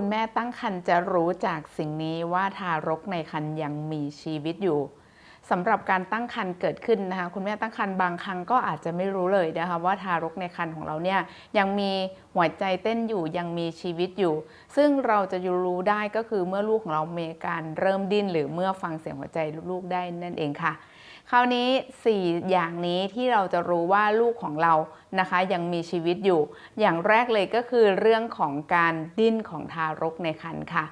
คุณแม่ตั้งครรภ์จะรู้จากสิ่งนี้ว่าทารกในครรภ์ยังมีชีวิตอยู่สำหรับการตั้งครรภ์เกิดขึ้นนะคะคุณแม่ตั้งครรภ์บางครั้งก็อาจจะไม่รู้เลยนะคะว่าทารกในครรภ์ของเราเนี่ยยังมีหัวใจเต้นอยู่ยังมีชีวิตอยู่ ซึ่งเราจะรู้ได้ก็คือเมื่อลูกของเรามีการเริ่มดิ้น หรือเมื่อฟังเสียงหัวใจลูกได้นั่นเองค่ะ คราวนี้ 4 อย่างนี้ที่เราจะรู้ว่าลูกของเรานะคะ ยังมีชีวิตอยู่ อย่างแรกเลยก็คือเรื่องของการดิ้นของทารกในครรภ์ค่ะ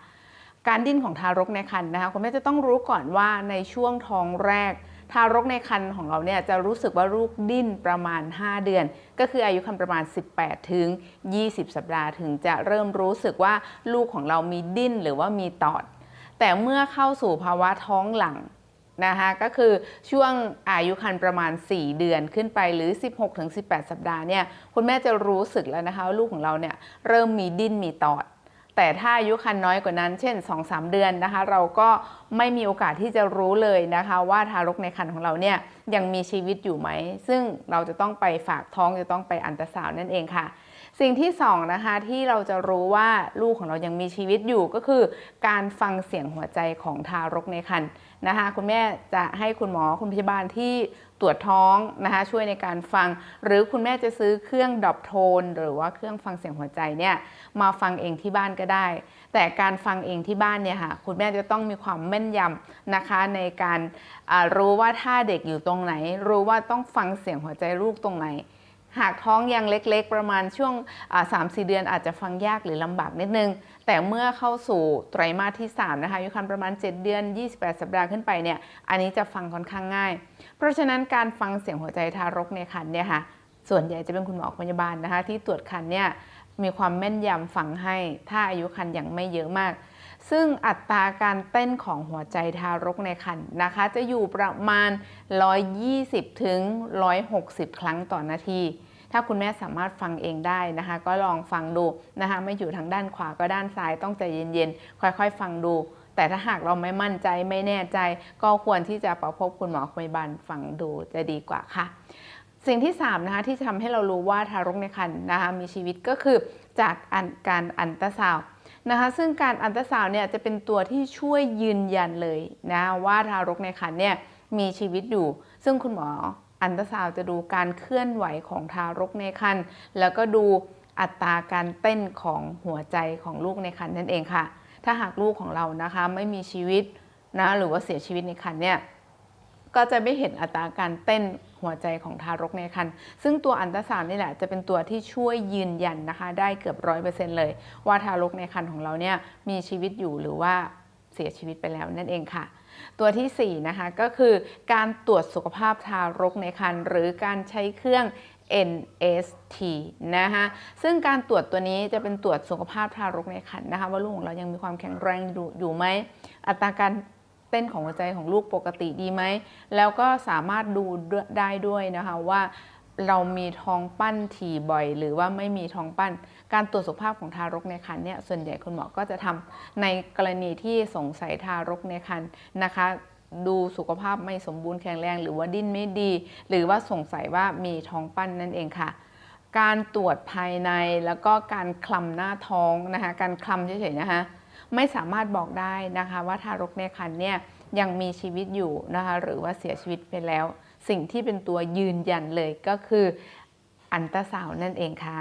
การดิ้นของทารกในครรภ์นะคะคุณแม่จะต้องรู้ก่อนว่าในช่วงท้องแรก ทารกในครรภ์ของเราเนี่ยจะรู้สึกว่าลูกดิ้นประมาณ 5 เดือน ก็คืออายุครรภ์ประมาณ 18 ถึง 20 สัปดาห์ถึงจะเริ่มรู้สึกว่าลูกของเรามีดิ้นหรือว่ามีตอด แต่เมื่อเข้าสู่ภาวะท้องหลัง นะคะก็คือช่วงอายุครรภ์ประมาณ 4 เดือนขึ้นไปหรือ 16-18 สัปดาห์เนี่ยคุณแม่จะรู้สึกแล้วนะคะว่าลูกของเราเนี่ยเริ่มมีดิ้นมีตอด แต่ถ้าอายุครรภ์น้อยกว่านั้น เช่น 2-3 เดือนนะคะเราก็ไม่มีโอกาสที่จะรู้เลยนะคะว่าทารกในครรภ์ของเราเนี่ยยังมีชีวิตอยู่ไหม ซึ่งเราจะต้องไปฝากท้องจะต้องไปอันตราซาวน์นั่นเองค่ะ สิ่งที่สองนะคะที่เราจะรู้ว่าลูกของเรายังมีชีวิตอยู่ก็คือ การฟังเสียงหัวใจของทารกในครรภ์นะคะคุณแม่จะให้คุณหมอคุณพยาบาลที่ตรวจท้องนะคะช่วยในการฟัง หรือคุณแม่จะซื้อเครื่องดอปโทน หรือว่าเครื่องฟังเสียงหัวใจเนี่ยมาฟังเองที่บ้านก็ได้ แต่การฟังเองที่บ้านเนี่ยค่ะคุณแม่จะต้องมีความแม่นยำนะคะในการรู้ว่าถ้าเด็กอยู่ตรงไหน รู้ว่าต้องฟังเสียงหัวใจลูกตรงไหน หากท้องยังเล็กๆ ประมาณช่วงสามสี่เดือนอาจจะฟังยากหรือลำบากนิดนึง แต่เมื่อเข้าสู่ไตรมาสที่ 3 นะคะอายุครรภ์ประมาณ 7 เดือน 28 สัปดาห์ขึ้นไปเนี่ยอันนี้จะฟังค่อนข้างง่าย เพราะฉะนั้นการฟังเสียงหัวใจทารกในครรภ์เนี่ยค่ะส่วนใหญ่จะเป็นคุณหมอพยาบาลนะคะ ที่ตรวจครรภ์เนี่ยมีความแม่นยำฟังให้ ถ้าอายุครรภ์ยังไม่เยอะมาก ซึ่งอัตราการเต้นของหัวใจทารกในครรภ์นะคะ จะอยู่ประมาณ 120 ถึง 160 ครั้งต่อนาที ถ้าคุณแม่สามารถฟังเองได้นะคะ ก็ลองฟังดูนะคะไม่อยู่ทางด้านขวาก็ด้านซ้ายต้องใจเย็นๆ ค่อยๆ ฟังดู แต่ถ้าหากเราไม่มั่นใจไม่แน่ใจ ก็ควรที่จะประพบคุณหมอพยาบาลฟังดูจะดีกว่าค่ะสิ่งที่3นะคะที่จะทำให้เรารู้ว่าทารกในครรภ์นะคะมีชีวิตก็คือจากการอันตราซาวนะคะซึ่งการอันตราซาวเนี่ยจะเป็นตัวที่ช่วยยืนยันเลยนะว่าทารกในครรภ์เนี่ยมีชีวิตอยู่ ซึ่งคุณหมอ อันตราซาวจะดูการเคลื่อนไหวของทารกในครรภ์แล้วก็ดูอัตราการเต้นของหัวใจของลูกในครรภ์นั่นเองค่ะ ถ้าหากลูกของเรานะคะไม่มีชีวิตนะหรือว่าเสียชีวิตในครรภ์เนี่ยก็จะไม่เห็นอัตราการเต้นหัวใจของทารกในครรภ์ซึ่งตัวอันตราซาวน์นี่แหละจะเป็นตัวที่ช่วยยืนยันนะคะได้เกือบร้อยเปอร์เซ็นต์เลย ว่าทารกในครรภ์ของเราเนี่ยมีชีวิตอยู่หรือว่าเสียชีวิตไปแล้วนั่นเองค่ะ ตัวที่ 4 นะคะ ก็คือการตรวจสุขภาพทารกในครรภ์หรือการใช้เครื่อง NST นะคะซึ่งการตรวจตัวนี้จะเป็นตรวจสุขภาพทารกในครรภ์นะคะว่าลูกของเรายังมีความแข็งแรงอยู่ไหมอัตราการเต้นของหัวใจของลูกปกติดีไหม แล้วก็สามารถดูได้ด้วยนะคะว่าเรามีท้องปั้นถี่บ่อย หรือว่าไม่มีท้องปั้น การตรวจสุขภาพของทารกในครรภ์เนี่ยส่วนใหญ่คุณหมอก็จะทำในกรณีที่สงสัยทารกในครรภ์นะคะดูสุขภาพไม่สมบูรณ์แข็งแรง หรือว่าดิ้นไม่ดี หรือว่าสงสัยว่ามีท้องปั้นนั่นเองค่ะ การตรวจภายในแล้วก็การคลำหน้าท้องนะคะการคลำเฉยๆนะคะไม่สามารถบอกได้นะคะว่าทารกในครรภ์เนี่ยยังมีชีวิตอยู่นะคะหรือว่าเสียชีวิตไปแล้ว สิ่งที่เป็นตัวยืนยันเลยก็คืออันตราซาวนั่นเองค่ะ